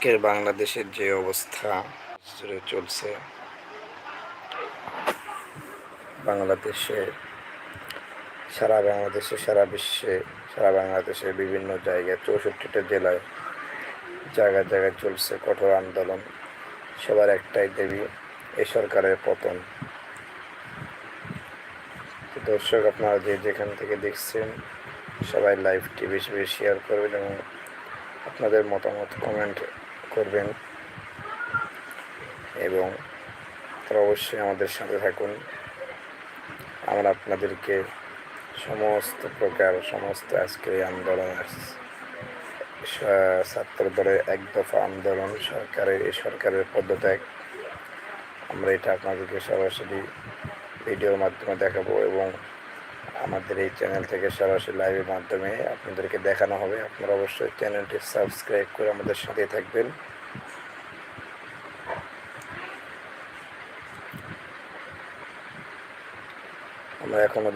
আজকের বাংলাদেশের যে অবস্থা জুড়ে চলছে, বাংলাদেশে, সারা বাংলাদেশে, সারা বিশ্বে, সারা বাংলাদেশের বিভিন্ন জায়গায়, চৌষট্টিটা জেলায় জায়গায় জায়গায় চলছে কঠোর আন্দোলন। সবার একটাই দেবী, এ সরকারের পতন। দর্শক, আপনারা যে যেখান থেকে দেখছেন, সবাই লাইভটি বেশি বেশি শেয়ার করবেন এবং আপনাদের মতামত কমেন্ট করবেন। এবং তারা অবশ্যই আমাদের সাথে থাকুন। আমরা আপনাদেরকে সমস্ত প্রকার, সমস্ত আজকের এই আন্দোলনের স- ছাত্র দলের এক দফা আন্দোলন, সরকারের, এই সরকারের পদত্যাগ। আমরা এটা আপনাদেরকে সরাসরি ভিডিওর মাধ্যমে দেখাবো এবং আমাদের এই চ্যানেল থেকে সরাসরি লাইভের মাধ্যমে আপনাদেরকে দেখানো হবে। আপনারা অবশ্যই চ্যানেলটি সাবস্ক্রাইব করে আমাদের সাথে থাকবেন। আমরা এখনও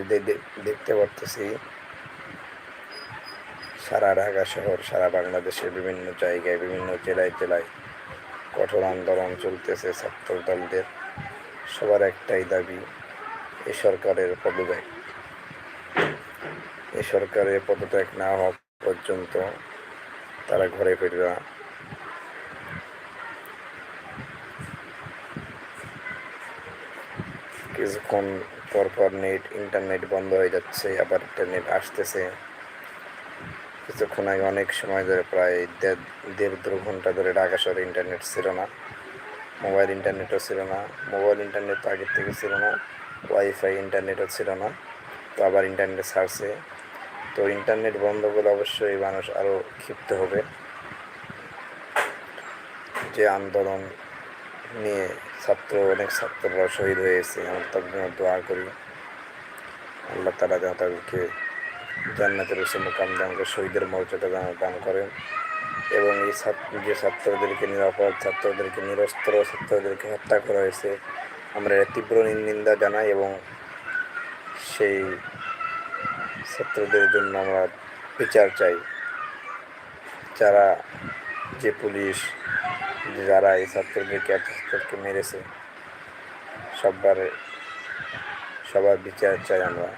দেখতে পারতেছি, সারা ঢাকা শহর, সারা বাংলাদেশের বিভিন্ন জায়গায়, বিভিন্ন জেলায় জেলায় কঠোর আন্দোলন চলতেছে ছাত্র দলদের সবার একটাই দাবি, এই সরকারের পদত্যাগ। এই সরকারের পদত্যাগ না হওয়া পর্যন্ত তারা ঘরে ফিরবে কিছুক্ষণ পর পর নেট, ইন্টারনেট বন্ধ হয়ে যাচ্ছে, আবার ইন্টারনেট আসতেছে। কিছুক্ষণ আগে অনেক সময় ধরে প্রায় দেড় দেড় দু ঘণ্টা ধরে ঢাকা শহরে ইন্টারনেট ছিল না। মোবাইল ইন্টারনেটও ছিল না। মোবাইল ইন্টারনেট তো আগের থেকে ছিল না। ওয়াইফাই ইন্টারনেটও ছিল না। তো আবার ইন্টারনেট ছাড়ছে। তো ইন্টারনেট বন্ধ করলে অবশ্যই মানুষ আরও ক্ষিপ্ত হবে। যে আন্দোলন নিয়ে ছাত্র, অনেক ছাত্ররা শহীদ হয়েছে আমরা তাদের জন্য দোয়া করি। আল্লাহ তারা যেন তাদেরকে জান্নাতের মোকাম দান করে শহীদের মর্যাদা দান দান করেন। এবং এই যে ছাত্রদেরকে নিরাপদ, ছাত্রদেরকে নিরস্ত্র, ছাত্রদেরকে হত্যা করা হয়েছে, আমরা তীব্র নিন্দা জানাই এবং সেই ছাত্রদের জন্য আমরা বিচার চাই। যারা যে পুলিশ যারা এই ছাত্রদেরকে এত ছাত্রকে মেরেছে সবার সবার বিচার চাই আমরা।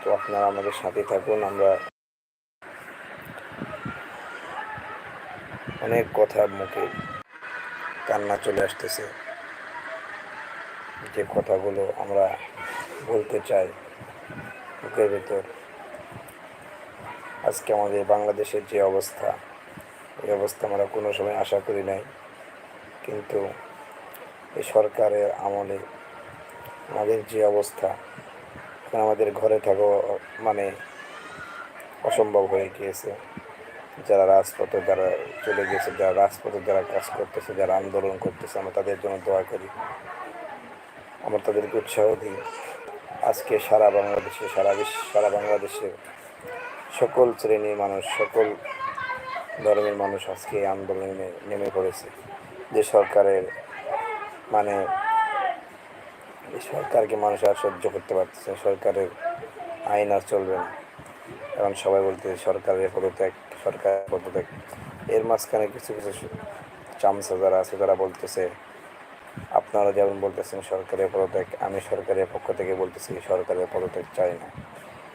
তো আপনারা আমাদের সাথে থাকুন, আমরা অনেক কথার মুখে কান্না চলে আসতেছে। যে কথাগুলো আমরা বলতে চাই বুকের ভেতর। আজকে আমাদের বাংলাদেশের যে অবস্থা, এই অবস্থা আমরা কোনো সময় আশা করি নাই। কিন্তু এই সরকারের আমলে আমাদের যে অবস্থা আমাদের ঘরে থাকা মানে অসম্ভব হয়ে গিয়েছে। যারা রাজপথে যারা চলে গেছে, যারা রাজপথে যারা কাজ করতেছে, যারা আন্দোলন করতেছে, আমরা তাদের জন্য দোয়া করি। আমরা তাদেরকে উৎসাহ দিই। আজকে সারা বাংলাদেশে, সারা বিশ্ব, সারা বাংলাদেশের সকল শ্রেণির মানুষ, সকল ধর্মের মানুষ আজকে এই আন্দোলনে নেমে পড়েছে। যে সরকারের মানে সরকারকে মানুষ আর সহ্য করতে পারতেছে। সরকারের আইন আর চলবে না। এখন সবাই বলতে সরকারের পদত্যাগ সরকারের পদত্যাগ। এর মাঝখানে কিছু কিছু চামচা যারা আছে, তারা বলতেছে আপনারা যেমন বলতেছেন সরকারের পদত্যাগ, আমি সরকারের পক্ষ থেকে বলতেছি সরকারের পদত্যাগ চাই না।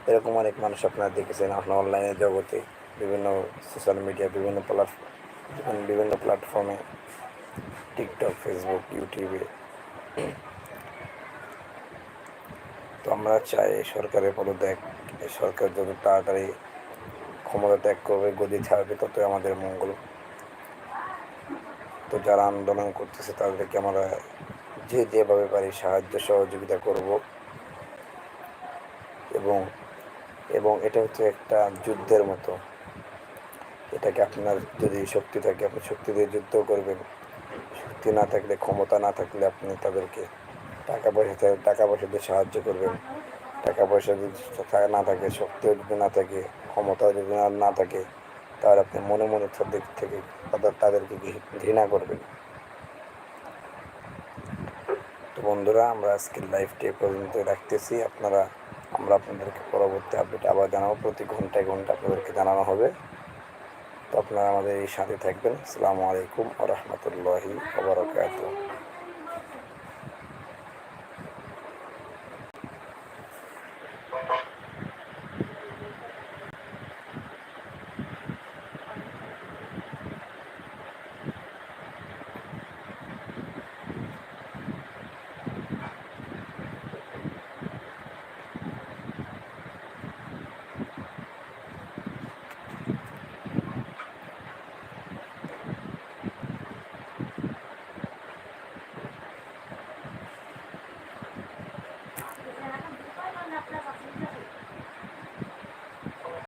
এরকম অনেক মানুষ আপনারা দেখেছেন আপনার অনলাইনের জগতে বিভিন্ন সোশ্যাল মিডিয়া বিভিন্ন প্ল্যাটফর্ম বিভিন্ন প্ল্যাটফর্মে টিকটক ফেসবুক ইউটিউবে তো আমরা চাই সরকারের পদত্যাগ সরকার যত তাড়াতাড়ি ক্ষমতা ত্যাগ করবে, গদি ছাড়বে, ততই আমাদের মঙ্গল। তো যারা আন্দোলন করতেছে তাদেরকে আমরা যে যেভাবে পারি সাহায্য সহযোগিতা করব। এবং এবং এটা হচ্ছে একটা যুদ্ধের মতো। এটাকে আপনার যদি শক্তি থাকে, আপনি শক্তি দিয়ে যুদ্ধ করবেন। শক্তি না থাকলে, ক্ষমতা না থাকলে আপনি তাদেরকে টাকা পয়সা টাকা পয়সা দিয়ে সাহায্য করবেন। টাকা পয়সা যদি না থাকে, শক্তিও যদি না থাকে, ক্ষমতাও যদি না থাকে, তাহলে আপনি মনে মনে তাদের থেকে তাদের, তাদেরকে ঘৃণা করবেন তো বন্ধুরা, আমরা আজকের লাইভটি পর্যন্ত রাখতেছি। আপনারা, আমরা আপনাদেরকে পরবর্তী আপডেট আবার জানাব। প্রতি ঘন্টায় ঘণ্টা আপনাদেরকে জানানো হবে। তো আপনারা আমাদের এই সাথে থাকবেন। আসসালামু আলাইকুম আ রহমতুল্লাহি আবরকাত